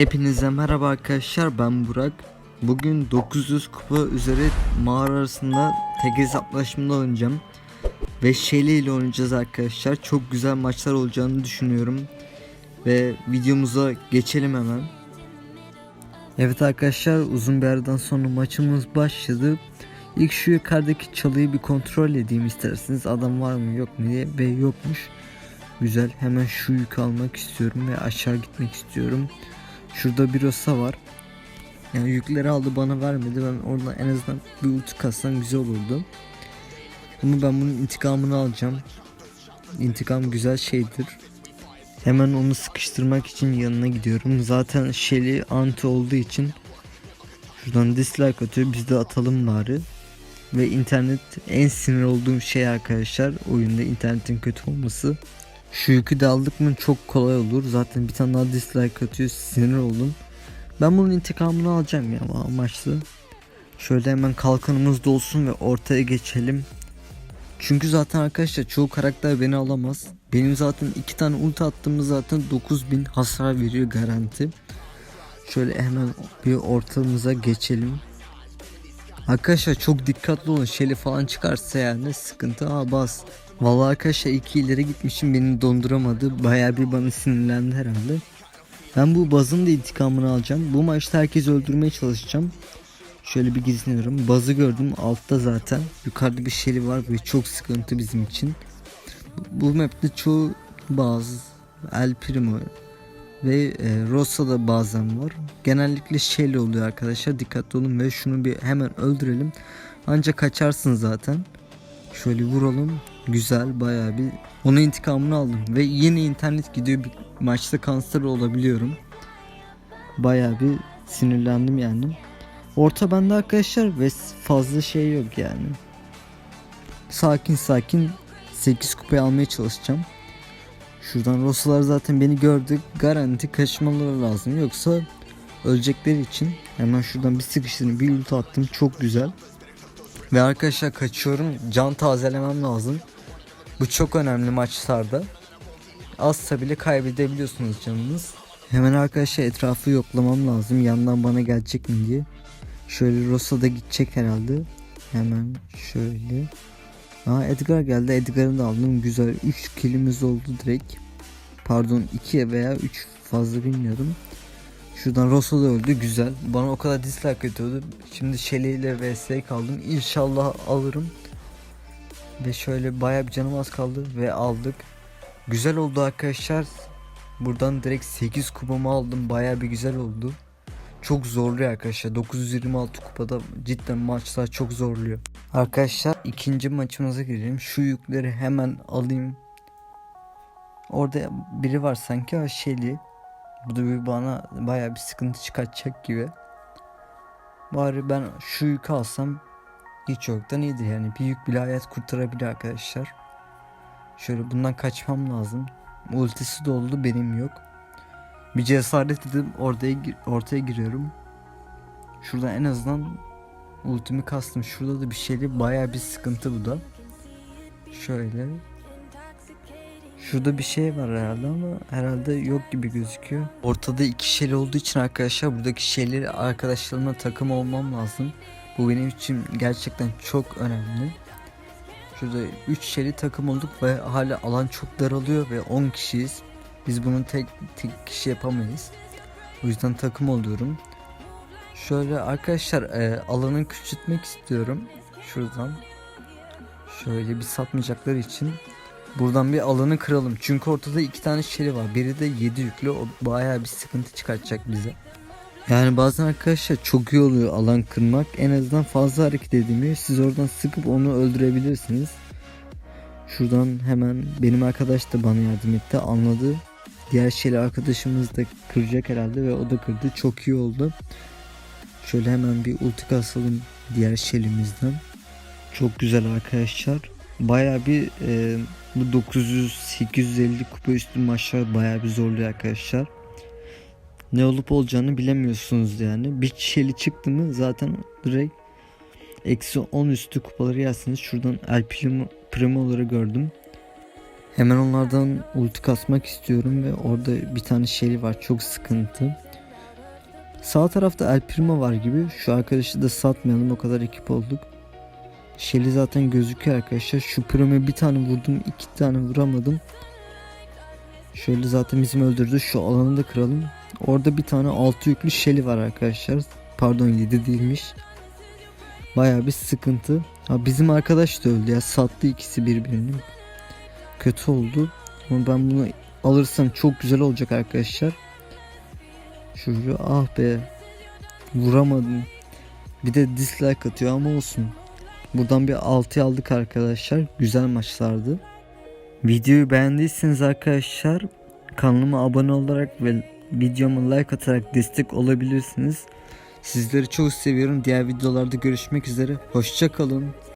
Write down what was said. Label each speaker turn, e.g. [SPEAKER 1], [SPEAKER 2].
[SPEAKER 1] Hepinize merhaba arkadaşlar ben Burak. Bugün 900 kupa üzeri mağara arasında tek hesaplaşmada oynayacağım. Ve Shelly ile oynayacağız arkadaşlar. Çok güzel maçlar olacağını düşünüyorum. Ve videomuza geçelim hemen. Evet arkadaşlar uzun bir aradan sonra maçımız başladı. İlk şu yukarıdaki çalıyı bir kontrol edeyim isterseniz. Adam var mı yok mu diye ve yokmuş. Güzel hemen şu yükü almak istiyorum ve aşağı gitmek istiyorum. Şurada bir rosa var. Yani yükleri aldı bana vermedi. Ben oradan en azından bir ulti kassam güzel olurdu. Ama ben bunun intikamını alacağım. İntikam güzel şeydir. Hemen onu sıkıştırmak için yanına gidiyorum. Zaten Shelly anti olduğu için şuradan dislike atıyor. Biz de atalım bari. Ve internet en sinir olduğum şey arkadaşlar. Oyunda internetin kötü olması. Şu yükü de aldık mı çok kolay olur. Zaten bir tane daha dislike atıyor. Sinir oldum. Ben bunun intikamını alacağım ya amaçlı. Şöyle hemen kalkanımız dolsun ve ortaya geçelim. Çünkü zaten arkadaşlar çoğu karakter beni alamaz. Benim zaten iki tane ulti attığımda zaten 9000 hasar veriyor garanti. Şöyle hemen bir ortamıza geçelim. Arkadaşlar çok dikkatli olun. Şeli falan çıkarsa yani sıkıntı. Aa bas. Vallahi arkadaşlar iki ileri gitmişim beni donduramadı. Baya bir bana sinirlendi herhalde. Ben bu bazın da intikamını alacağım. Bu maçta herkesi öldürmeye çalışacağım. Şöyle bir gizleniyorum. Bazı gördüm altta zaten. Yukarıda bir şeri var ve çok sıkıntı bizim için. Bu map'te çoğu bazı El Primo ve e, Rosa da bazen var. Genellikle Shelly oluyor arkadaşlar. Dikkatli olun ve şunu bir hemen öldürelim. Ancak kaçarsın zaten. Şöyle vuralım. Güzel bayağı bir onun intikamını aldım ve yine internet gidiyor bir maçta kanser olabiliyorum. Bayağı bir sinirlendim yani. Orta bende arkadaşlar ve fazla şey yok yani. Sakin sakin 8 kupayı almaya çalışacağım. Şuradan Rosalar zaten beni gördü. Garanti kaçmaları lazım. Yoksa ölecekleri için hemen şuradan bir sıkıştırdım. Bir ulti attım. Çok güzel. Ve arkadaşlar kaçıyorum. Can tazelemem lazım. Bu çok önemli maçlarda. Azsa bile kaybedebiliyorsunuz canınız. Hemen arkadaşlar etrafı yoklamam lazım. Yandan bana gelecek mi diye. Şöyle Rosa da gidecek herhalde. Hemen şöyle. Aa Edgar geldi. Edgar'ı da aldım. Güzel. 3 kilimiz oldu direkt. Pardon 2 veya 3 fazla bilmiyorum. Şuradan Rosa da öldü. Güzel. Bana o kadar dislike atıyordu. Şimdi Shelly ile vs kaldım. İnşallah alırım. Ve şöyle bayağı bir canım az kaldı ve aldık. Güzel oldu arkadaşlar. Buradan direkt 8 kupamı aldım. Bayağı bir güzel oldu. Çok zorluyor arkadaşlar. 926 kupada cidden maçlar çok zorluyor. Arkadaşlar ikinci maçımıza girelim. Şu yükleri hemen alayım. Orada biri var sanki Shelly. Bu da bir bana bayağı bir sıkıntı çıkartacak gibi. Bari ben şu yükü alsam hiç yoktan iyidir yani bir yük bile hayat kurtarabilir arkadaşlar. Şöyle bundan kaçmam lazım. Ultisi doldu benim yok. Bir cesaret edip ortaya, ortaya giriyorum. Şuradan en azından ultimi kastım. Şurada da bir şeyli baya bir sıkıntı bu da. Şöyle. Şurada bir şey var herhalde ama herhalde yok gibi gözüküyor. Ortada iki şeli olduğu için arkadaşlar buradaki şeyleri arkadaşlarımla takım olmam lazım. Bu benim için gerçekten çok önemli. Şurada 3 şeri takım olduk ve hala alan çok daralıyor ve 10 kişiyiz. Biz bunu tek, tek kişi yapamayız. O yüzden takım oluyorum. Şöyle arkadaşlar e, alanı küçültmek istiyorum. Şuradan. Şöyle bir satmayacakları için. Buradan bir alanı kıralım. Çünkü ortada iki tane şeri var. Biri de 7 yüklü. O bayağı bir sıkıntı çıkartacak bize. Yani bazen arkadaşlar çok iyi oluyor alan kırmak. En azından fazla hareket edemiyor. Siz oradan sıkıp onu öldürebilirsiniz. Şuradan hemen benim arkadaş da bana yardım etti. Anladı. Diğer şeyli arkadaşımız da kıracak herhalde ve o da kırdı. Çok iyi oldu. Şöyle hemen bir ulti kasalım diğer şelimizden. Çok güzel arkadaşlar. Baya bir e, bu 900-850 kupa üstü maçlar baya bir zorluyor arkadaşlar ne olup olacağını bilemiyorsunuz yani. Bir şeli çıktı mı zaten direkt eksi 10 üstü kupaları yersiniz. Şuradan El Primo, Primo'ları gördüm. Hemen onlardan ulti kasmak istiyorum ve orada bir tane şeli var çok sıkıntı. Sağ tarafta El Primo var gibi. Şu arkadaşı da satmayalım o kadar ekip olduk. Shelly zaten gözüküyor arkadaşlar. Şu Primo'ya bir tane vurdum iki tane vuramadım. Şöyle zaten bizim öldürdü. Şu alanı da kıralım. Orada bir tane altı yüklü Shelly var arkadaşlar. Pardon 7 değilmiş. Baya bir sıkıntı. Ha, bizim arkadaş da öldü ya. Sattı ikisi birbirini. Kötü oldu. Ama ben bunu alırsam çok güzel olacak arkadaşlar. Şuraya ah be. Vuramadım. Bir de dislike atıyor ama olsun. Buradan bir 6 aldık arkadaşlar. Güzel maçlardı. Videoyu beğendiyseniz arkadaşlar kanalıma abone olarak ve videoma like atarak destek olabilirsiniz. Sizleri çok seviyorum. Diğer videolarda görüşmek üzere. Hoşça kalın.